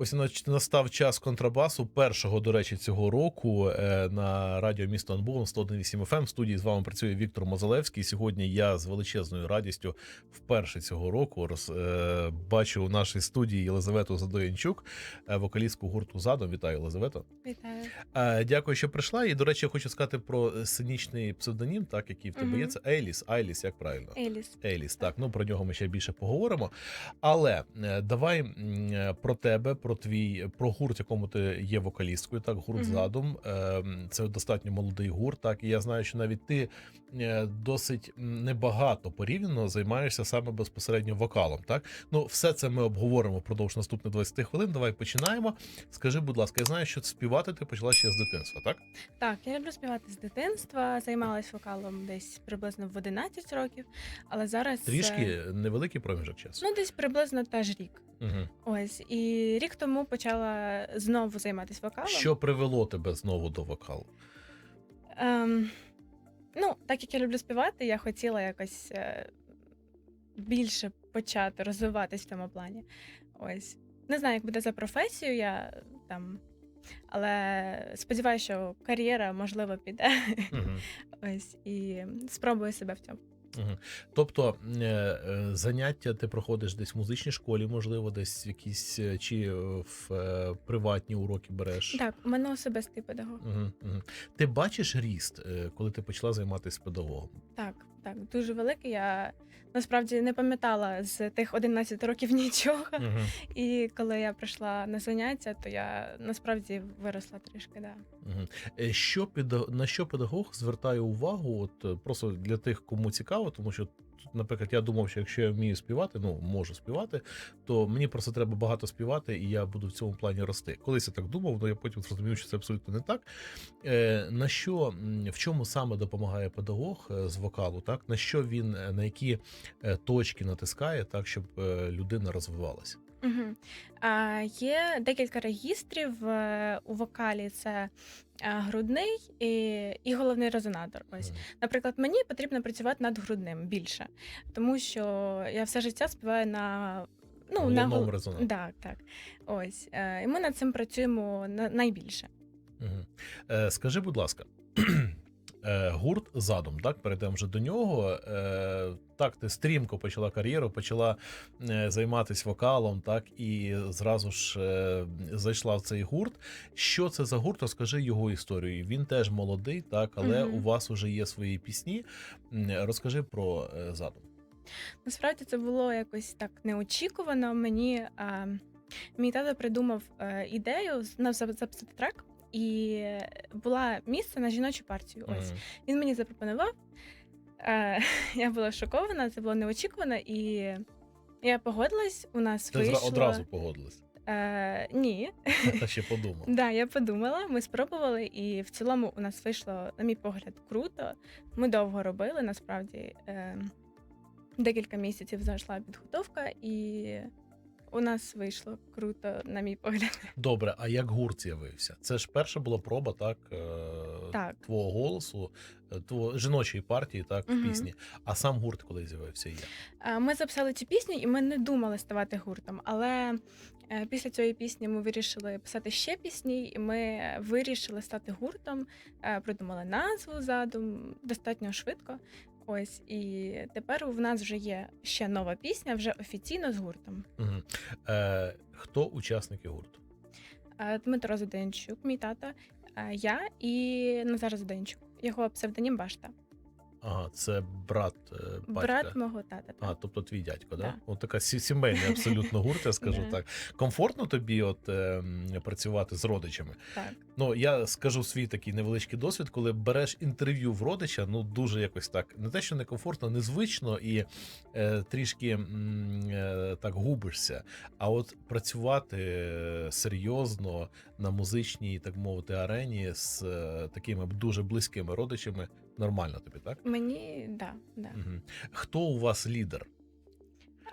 Ось настав час контрабасу першого, до речі, цього року е, на радіо місто Анбулом 101.8 FM. В студії з вами працює Віктор Мозалевський. Сьогодні я з величезною радістю вперше цього року роз, е, бачу у нашій студії Єлизавету Задоянчук, е, вокалістку гурту задом. Вітаю, Єлизавета. Вітаю. Е, дякую, що прийшла. І до речі, я хочу сказати про сценічний псевдонім, так який в тебе є. Це Ейліс. Айліс, як правильно? Еліс. Еліс, так, ну про нього ми ще більше поговоримо. Але е, давай про тебе, про твій про гурт, якому ти є вокалісткою, так, гурт Мгм. задум. Е, Це достатньо молодий гурт. Так, і я знаю, що навіть ти е, досить небагато порівняно займаєшся саме безпосередньо вокалом. Так, ну все це ми обговоримо впродовж наступних 20 хвилин. Давай починаємо. Скажи, будь ласка, я знаю, що співати ти почала ще з дитинства, так? Так, я люблю співати з дитинства, займалась вокалом десь приблизно в 11 років, але зараз е, Трішки невеликий проміжок часу. ну десь приблизно теж рік. Угу. Ось і рік тому почала знову займатися вокалом. Що привело тебе знову до вокалу? Ем, ну, так як я люблю співати, я хотіла якось е, більше почати розвиватись в цьому плані. Ось. Не знаю, як буде за професію, я там. Але сподіваюся, що кар'єра можливо піде. Угу. Ось і спробую себе в цьому. Тобто е, е, заняття ти проходиш десь в музичній школі, можливо, десь якісь е, чи в приватні уроки береш. Так, у мене особистий педагог. Угу, угу. Ти бачиш ріст, коли ти почала займатися педагогом? Так, так, дуже великий. Я насправді не пам'ятала з тих 11 років нічого. Угу. І коли я прийшла на заняття, то я насправді виросла трішки. Да. Угу. Що під на що педагог звертає увагу? От е, просто для тих, кому цікаво, тому що. Наприклад, я думав, що якщо я вмію співати, ну можу співати, то мені просто треба багато співати, і я буду в цьому плані рости. Колись я так думав, але я потім зрозумів, що це абсолютно не так. Е, на що в чому саме допомагає педагог е, з вокалу? Так на що він е, на які точки натискає, так щоб людина розвивалася? Угу. А, є декілька регістрів е, у вокалі: це е, грудний і, і головний резонатор. Ось, Мгм. наприклад, мені потрібно працювати над грудним більше, тому що я все життя співаю на ну, на Головному гол- резонансі. Так, так. Ось. Е, і ми над цим працюємо на, найбільше. Мгм. Е, скажи, будь ласка, е, гурт задум, так, перейдемо вже до нього. Е, так, ти стрімко почала кар'єру, почала е, займатися вокалом, так, і зразу ж е, зайшла в цей гурт. Що це за гурт? Розкажи його історію. Він теж молодий, так, але Мгм. у вас вже є свої пісні. Розкажи про е, задум. Насправді це було якось так неочікувано. Мені а, мій тато придумав е, ідею на зап- записати трек, і була місце на жіночу партію. Ось Мгм. він мені запропонував. Е, я була шокована, це було неочікувано, і я погодилась. У нас Ти зра- вийшло... одразу погодилась. Е, ні, Та ще подумав. да, я подумала, ми спробували, і в цілому у нас вийшло, на мій погляд, круто. Ми довго робили, насправді. Е, декілька місяців зайшла підготовка, і у нас вийшло круто, на мій погляд. Добре, а як гурт з'явився? Це ж перша була проба, так, е, Так. твого голосу, е, твого жіночої партії, так, в Мгм. пісні. А сам гурт, коли з'явився, є. Е, Ми записали цю пісню, і ми не думали ставати гуртом. Але після цієї пісні ми вирішили писати ще пісні, і ми вирішили стати гуртом, придумали назву задум достатньо швидко. Ось і тепер в нас вже є ще нова пісня, вже офіційно з гуртом. Угу. Е, хто учасники гурту? Е, Дмитро Заденчук, мій тата, е, я і Назар Заденчук. Його псевдонім Башта. Ага, це брат е, батька. Брат мого тата. А, тобто твій дядько, да? Да. От така сі- сімейний абсолютно гурт, я скажу Да. так. Комфортно тобі от, е, м, працювати з родичами? так. Ну, я скажу свій такий невеличкий досвід, коли береш інтерв'ю в родича, ну дуже якось так, не те, що некомфортно, незвично і е, трішки м, е, так губишся. А от працювати е, серйозно на музичній, так мовити, арені з е, такими дуже близькими родичами нормально тобі, так? Мені да, да. Угу. Хто у вас лідер?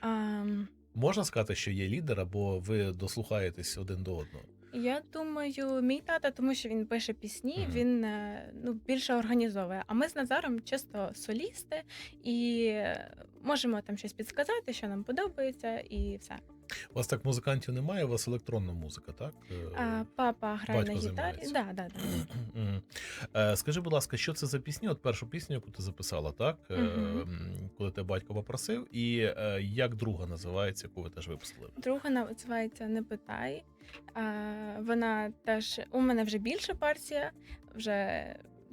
Ам, Можна сказати, що є лідер, або ви дослухаєтесь один до одного? Я думаю, мій тата, тому що він пише пісні, Мгм. він е, ну більше організовує. А ми з Назаром чисто солісти і можемо там щось підсказати, що нам подобається, і все. У вас так музикантів немає, у вас електронна музика, так? Е, А, папа грає Батько на гітарі. Да, да, да. Е, Скажи, будь ласка, що це за пісні? От першу пісню, яку ти записала, так? М, Коли тебе батько попросив, і як друга називається, яку ви теж випустили? Друга називається Не питай. Вона теж у мене вже більша партія, вже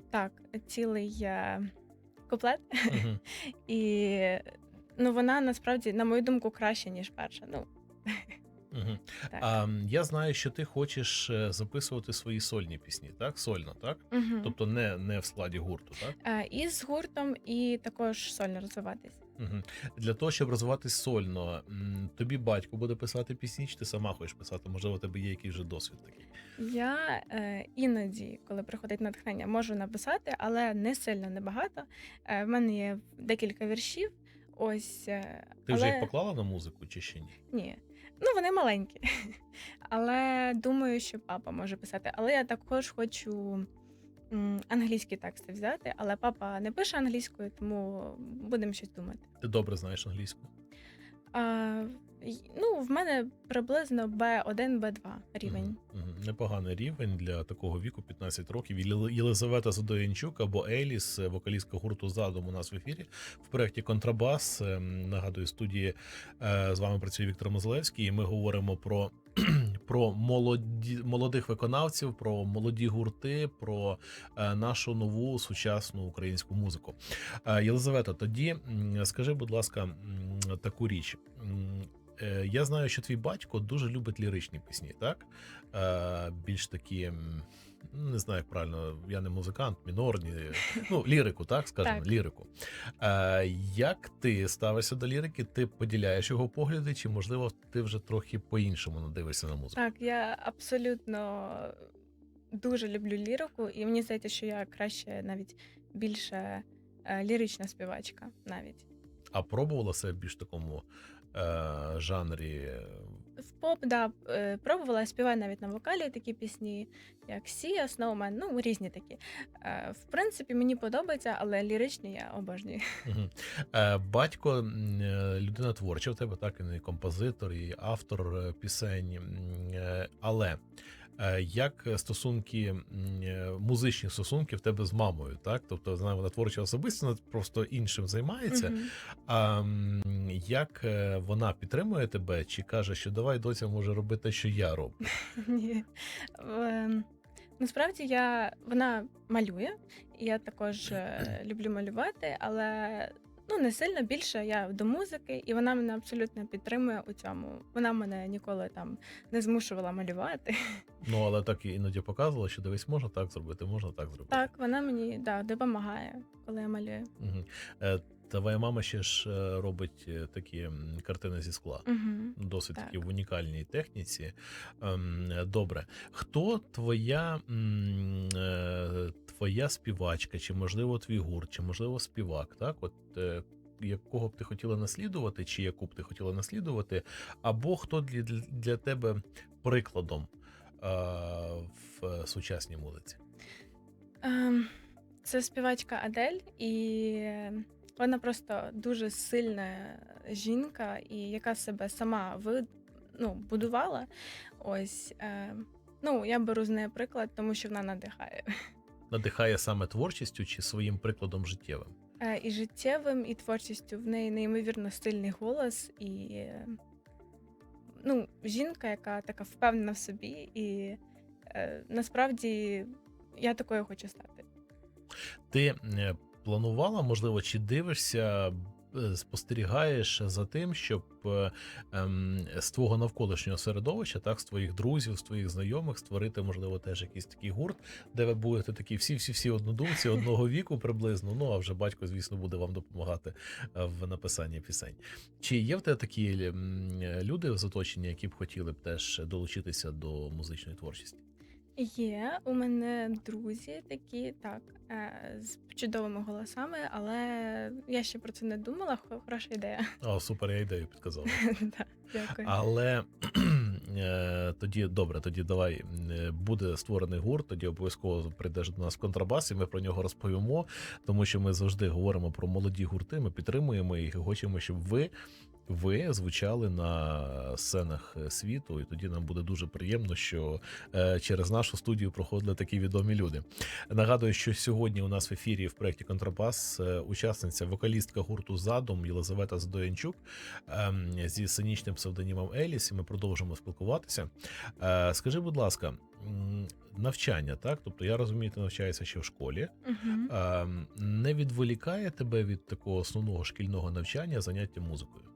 так, цілий куплет. Мгм. І ну, вона насправді, на мою думку, краще, ніж перша. Ну, Так. А, я знаю, що ти хочеш е, записувати свої сольні пісні, так? Сольно, так? Мгм. Тобто не, не в складі гурту, так? Е, І з гуртом, і також сольно розвиватись. Угу. Для того, щоб розвиватись сольно, тобі батько буде писати пісні, чи ти сама хочеш писати? Можливо, у тебе є якийсь вже досвід такий. Я е, іноді, коли приходить натхнення, можу написати, але не сильно небагато. Е, в мене є декілька віршів. Ось е, Ти вже але... їх поклала на музику чи ще ні? Ні. Ну, вони маленькі. Але думаю, що папа може писати. Але я також хочу англійські тексти взяти, але папа не пише англійською, тому будемо щось думати. Ти добре знаєш англійську? А, ну, в мене приблизно B1, B2 рівень. Мгм, мгм. Непоганий рівень для такого віку, 15 років. Єли- Єлизавета Задоянчук або Еліс, е, вокалістка гурту задум у нас в ефірі в проєкті Контрабас. Ем, Нагадую, студії е, з вами працює Віктор Мозлевський. І ми говоримо про. Про молоді молодих виконавців, про молоді гурти, про е, нашу нову сучасну українську музику. Е, Єлизавета, тоді скажи, будь ласка, таку річ. Е, Я знаю, що твій батько дуже любить ліричні пісні, так? Більш такі, не знаю, як правильно, я не музикант, мінорні, ну, лірику, так, скажімо, Так. лірику. Е, Як ти ставишся до лірики? Ти поділяєш його погляди, чи можливо ти вже трохи по-іншому надивишся на музику? Так, я абсолютно дуже люблю лірику, і мені здається, що я краще навіть більше е, лірична співачка навіть. А пробувала себе більш такому е, жанрі? В поп, да, е, пробувала, співаю навіть на вокалі такі пісні, як Сія, Snowman, ну різні такі. Е, В принципі, мені подобається, але ліричні я обожнюю. Е, Батько е, людина творча в тебе, так і композитор, і автор пісень. Але як стосунки, е, музичні стосунки в тебе з мамою, так? Тобто, знаю, вона творча особистість, вона просто іншим займається. Мгм. А як е, вона підтримує тебе, чи каже, що давай доця може робити те, що я роблю? Ні. Ем, Насправді я вона малює, і я також е, люблю малювати, але ну не сильно більше я до музики, і вона мене абсолютно підтримує у цьому. Вона мене ніколи там не змушувала малювати. Ну але так і іноді показувала, що дивись, можна так зробити, можна так зробити. Так, вона мені да, допомагає, коли я малюю. Угу. Е, Твоя мама ще ж е, робить е, такі картини зі скла. Угу. Досить Так. такі в унікальній техніці. Ем, Добре. Хто твоя, е, твоя співачка, чи можливо твій гурт, чи можливо співак? Так, от якого б ти хотіла наслідувати, чи яку б ти хотіла наслідувати, або хто для, для- тебе прикладом в сучасній музиці? Ем, Це співачка Адель, і вона просто дуже сильна жінка, і яка себе сама ви, ну, будувала. Ось. Е, ну, я беру з неї приклад, тому що вона надихає. Надихає саме творчістю чи своїм прикладом життєвим? Е, і життєвим, і творчістю. В неї неймовірно стильний голос, і е, ну, жінка, яка така впевнена в собі, і е, насправді я такою хочу стати. Ти е, планувала, можливо, чи дивишся, е, спостерігаєш за тим, щоб е, ем, з твого навколишнього середовища, так, з твоїх друзів, з твоїх знайомих, створити, можливо, теж якийсь такий гурт, де ви будете такі всі-всі-всі однодумці одного віку приблизно. Ну а вже батько, звісно, буде вам допомагати е, в написанні пісень. Чи є в тебе такі люди з оточення, які б хотіли б теж долучитися до музичної творчості? Є у мене друзі такі, так, е, з чудовими голосами, але я ще про це не думала. хо- Хороша ідея. О, супер, я ідею підказав. Да, Дякую. Але е, тоді добре, тоді давай е, буде створений гурт. Тоді обов'язково прийдеш до нас контрабас, і ми про нього розповімо, тому що ми завжди говоримо про молоді гурти. Ми підтримуємо їх і хочемо, щоб ви. Ви звучали на сценах е, світу, і тоді нам буде дуже приємно, що е, через нашу студію проходили такі відомі люди. Нагадую, що сьогодні у нас в ефірі в проєкті Контрабас е, учасниця вокалістка гурту Задум Єлизавета Здоянчук ем, зі сценічним псевдонімом Еліс. І ми продовжимо спілкуватися. Скажи, будь ласка, навчання, так? Тобто я розумію, ти навчаєшся ще в школі. Ем, Не відволікає тебе від такого основного шкільного навчання заняття музикою?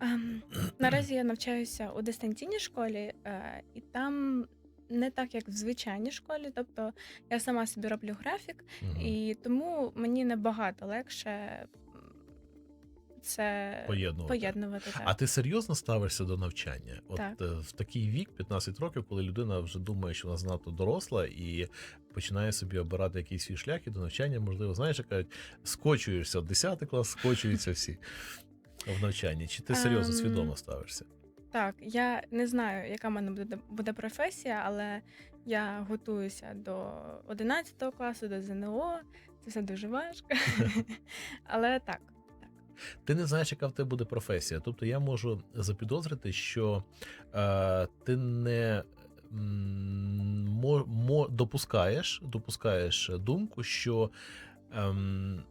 Ем, наразі я навчаюся у дистанційній школі, е, і там не так, як в звичайній школі. Тобто я сама собі роблю графік, Мгм. і тому мені набагато легше це Поєднувати. поєднувати. Так. А ти серйозно ставишся до навчання? От Так. е, в такий вік, 15 років, коли людина вже думає, що вона занадто доросла і починає собі обирати якийсь свій шлях і до навчання, можливо, знаєш, як кажуть, скочуєшся 10 клас, скочуються всі в навчанні. Чи ти серйозно Ем, свідомо ставишся? Так, я не знаю, яка в мене буде, буде професія, але я готуюся до 11 класу, до ЗНО. Це все дуже важко. Але так. Ти не знаєш, яка в тебе буде професія. Тобто я можу запідозрити, що е, ти не мо, мо, допускаєш, допускаєш думку, що ем,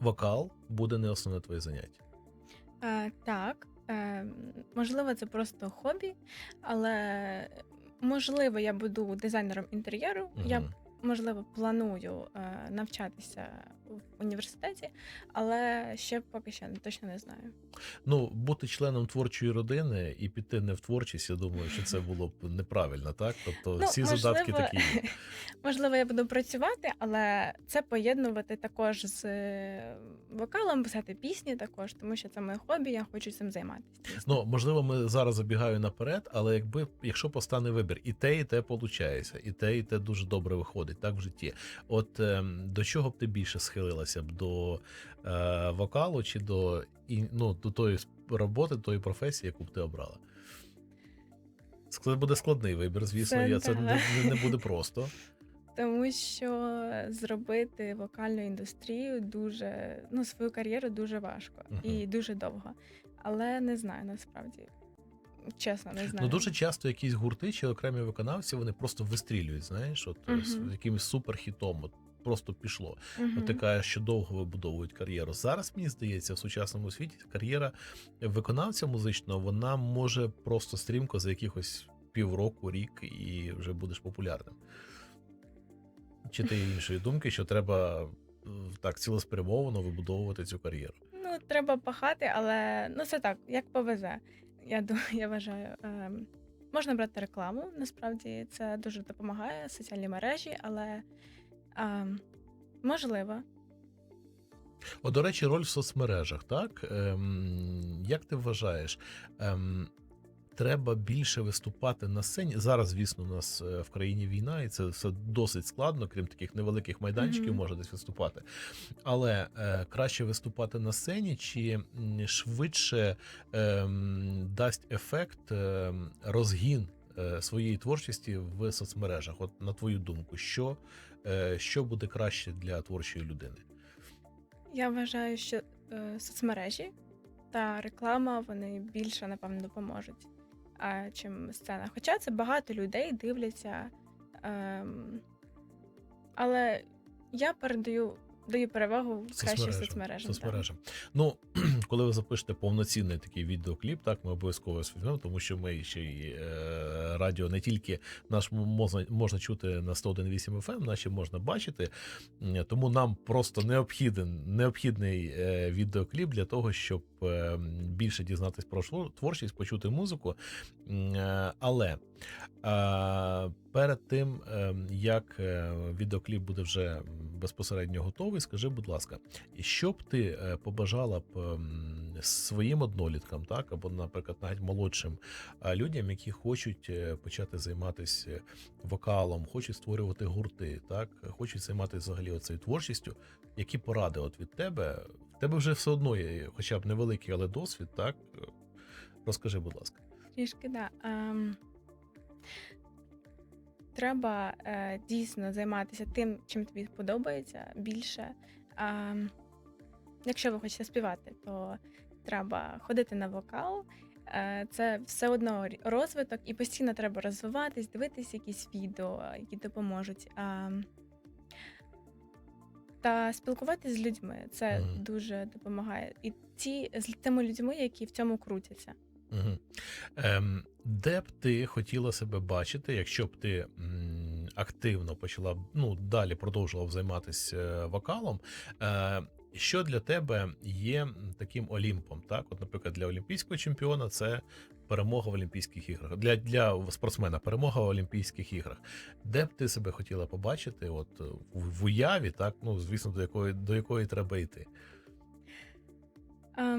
вокал буде не основне твоє заняття. Е, так, е, можливо, це просто хобі, але можливо, я буду дизайнером інтер'єру. Я можливо планую е, навчатися в університеті, але ще поки що точно не знаю. Ну, бути членом творчої родини і піти не в творчість, я думаю, що це було б неправильно, так? Тобто Ну, всі задатки такі. є. Можливо, я буду працювати, але це поєднувати також з е, вокалом, писати пісні також, тому що це моє хобі, я хочу цим займатися. Ну, можливо, ми зараз забігаю наперед, але якби якщо постане вибір, і те, і те получається, і те, і те дуже добре виходить так в житті. От ем, до чого б ти більше схилилася б до е, вокалу чи до і, ну, до тої роботи, тої професії, яку б ти обрала? Це буде складний вибір, звісно, Це я це не, не буде просто. Тому що зробити вокальну індустрію дуже ну свою кар'єру дуже важко Мгм. і дуже довго. Але не знаю насправді. Чесно, не знаю. Ну дуже часто якісь гурти чи окремі виконавці вони просто вистрілюють, знаєш, от Мгм. з якимось суперхітом. От просто пішло. Мгм. От кажеш, що довго вибудовують кар'єру. Зараз мені здається, в сучасному світі кар'єра виконавця музичного вона може просто стрімко за якихось півроку, рік і вже будеш популярним. Чи ти іншої думки, що треба е, так цілеспрямовано вибудовувати цю кар'єру? Ну, треба пахати, але ну це так, як повезе. Я думаю, я вважаю. Ем, можна брати рекламу, насправді це дуже допомагає, соціальні мережі, але ем, можливо. О, до речі, роль в соцмережах, так? Ем, як ти вважаєш? Ем, треба більше виступати на сцені. Зараз, звісно, у нас е, в країні війна, і це все досить складно, крім таких невеликих майданчиків, Мгм. можна десь виступати. Але е, краще виступати на сцені, чи швидше ем, дасть ефект ем, розгін е, своєї творчості в соцмережах? От на твою думку, що, е, що буде краще для творчої людини? Я вважаю, що е, соцмережі та реклама вони більше, напевно, допоможуть, чим сцена. Хоча це багато людей дивляться. Ем, але я передаю даю перевагу краще соцмережам. соцмережам. Ну, коли ви запишете повноцінний такий відеокліп, так ми обов'язково світимо, тому що ми ще й е, радіо не тільки наш можна, можна чути на 101.8 FM, наші можна бачити. Тому нам просто необхіден необхідний е, відеокліп для того, щоб е, більше дізнатись про творчість, почути музику. Е, Але е, перед тим, е, як е, відеокліп буде вже безпосередньо готовий, скажи, будь ласка, що б ти е, побажала б ем, своїм одноліткам, так або, наприклад, навіть молодшим е, людям, які хочуть почати займатися вокалом, хочуть створювати гурти, так хочуть займатися взагалі оцею творчістю. Які поради от від тебе? В тебе вже все одно є, хоча б невеликий, але досвід, так розкажи, будь ласка. Трішки, да. Ем, треба е, дійсно займатися тим, чим тобі подобається більше. Ем, якщо ви хочете співати, то треба ходити на вокал. Е, Це все одно розвиток, і постійно треба розвиватись, дивитись якісь відео, які допоможуть. А, Та спілкуватися з людьми це Мгм. дуже допомагає. І ті з тими людьми, які в цьому крутяться. Угу. Ем, де б ти хотіла себе бачити, якщо б ти м, активно почала ну, далі продовжувала займатися е, вокалом? Е, що для тебе є таким олімпом? Так, от, наприклад, для олімпійського чемпіона це перемога в Олімпійських іграх. Для, для спортсмена перемога в Олімпійських іграх. Де б ти себе хотіла побачити? От в, в уяві, так, ну звісно, до якої до якої треба йти. А,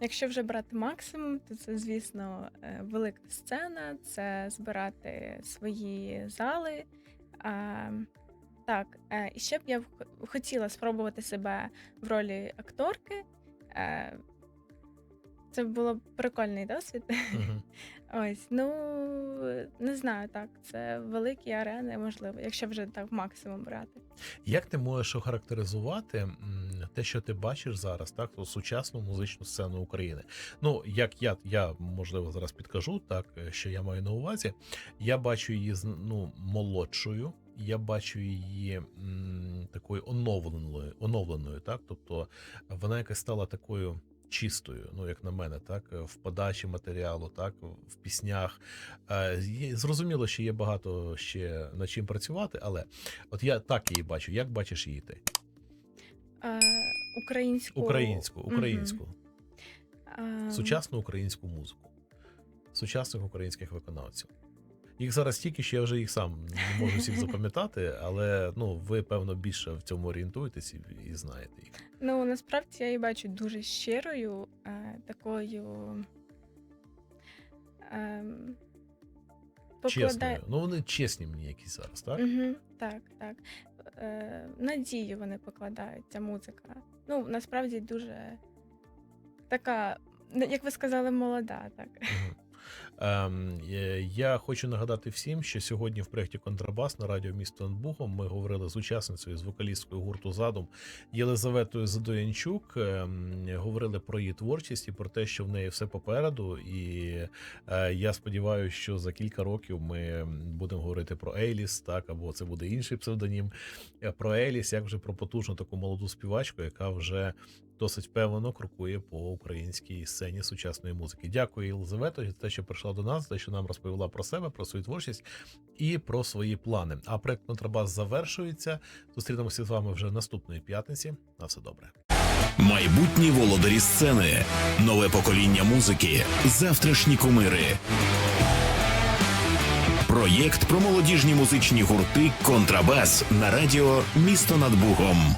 якщо вже брати максимум, то це, звісно, е, велика сцена, це збирати свої зали. Так, е, і ще б я хотіла спробувати себе в ролі акторки. Це було прикольний досвід. Мгм. Ось, ну не знаю, так. Це великі арени, можливо, якщо вже так максимум брати. Як ти можеш охарактеризувати те, що ти бачиш зараз, так, ту сучасну музичну сцену України? Ну, як я, я можливо зараз підкажу, так е, що я маю на увазі. Я бачу її ну, молодшою, я бачу її м, такою оновленою, оновленою, так, тобто вона якась стала такою. Чистою, ну як на мене, так в подачі матеріалу, так в піснях. Е, Зрозуміло, що є багато ще над чим працювати, але От я так її бачу. Як бачиш її ти? Е, Українську Українську, українську, Ем, сучасну українську музику, сучасних українських виконавців. Їх зараз стільки, що я вже їх сам не можу всіх запам'ятати, але ну ви певно більше в цьому орієнтуєтесь і, і знаєте їх. Ну, насправді я її бачу дуже щирою, е, такою. ем, Чесною. Ну вони чесні мені якісь зараз, так? Угу, так, так. Е, надію вони покладають, ця музика. Ну, насправді дуже така, як ви сказали, молода, так. Мгм. Ем, е, я хочу нагадати всім, що сьогодні в проєкті Контрабас на радіо місто над Бухом ми говорили з учасницею, з вокалісткою гурту Задум Єлизаветою Задоянчук. Ем, говорили про її творчість і про те, що в неї все попереду. І е, я сподіваюся, що за кілька років ми будемо говорити про Ейліс, так або це буде інший псевдонім. Е, Про Ейліс, як вже про потужну таку молоду співачку, яка вже досить впевнено крокує по українській сцені сучасної музики. Дякую, Єлизавето, за те, що прийшла до нас, за те, що нам розповіла про себе, про свою творчість і про свої плани. А проект Контрабас завершується. Зустрінемося з вами вже наступної п'ятниці. На все добре. Майбутні володарі сцени, нове покоління музики, завтрашні кумири. Проєкт про молодіжні музичні гурти Контрабас на радіо Місто над Бугом.